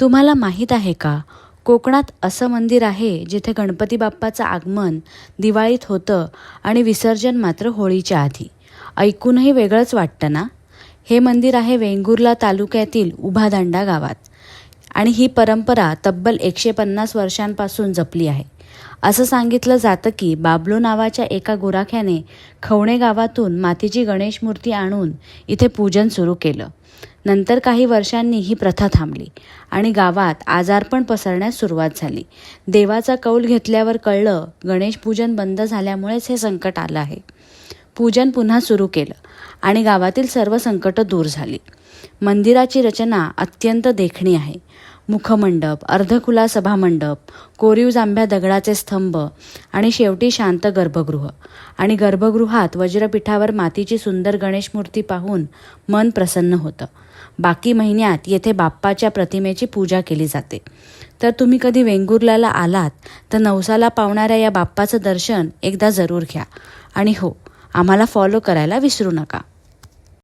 तुम्हाला माहीत आहे का? कोकणात असं मंदिर आहे जिथे गणपती बाप्पाचं आगमन दिवाळीत होतं आणि विसर्जन मात्र होळीच्या आधी. ऐकूनही वेगळंच वाटतं ना? हे मंदिर आहे वेंगुर्ला तालुक्यातील उभादांडा गावात आणि ही परंपरा तब्बल एकशे पन्नास वर्षांपासून जपली आहे. असं सांगितलं जातं की बाबलो नावाच्या एका गुराख्याने खवणे गावातून मातीची गणेश मूर्ती आणून इथे पूजन सुरू केलं. नंतर काही वर्षांनी ही प्रथा थांबली आणि गावात आजारपण पसरण्यास सुरुवात झाली. देवाचा कौल घेतल्यावर कळलं गणेश पूजन बंद झाल्यामुळेच हे संकट आलं आहे. पूजन पुन्हा सुरू केलं आणि गावातील सर्व संकटं दूर झाली. मंदिराची रचना अत्यंत देखणी आहे. मुखमंडप अर्धकुला सभामंडप कोरीव जांभ्या दगडाचे स्तंभ आणि शेवटी शांत गर्भगृह. आणि गर्भगृहात वज्रपीठावर मातीची सुंदर गणेश मूर्ती पाहून मन प्रसन्न होतं. बाकी महिन्यात येथे बाप्पाच्या प्रतिमेची पूजा केली जाते. तर तुम्ही कधी वेंगुर्ल्याला आलात तर नवसाला पावणाऱ्या या बाप्पाचं दर्शन एकदा जरूर घ्या. आणि हो आम्हाला फॉलो करायला विसरू नका.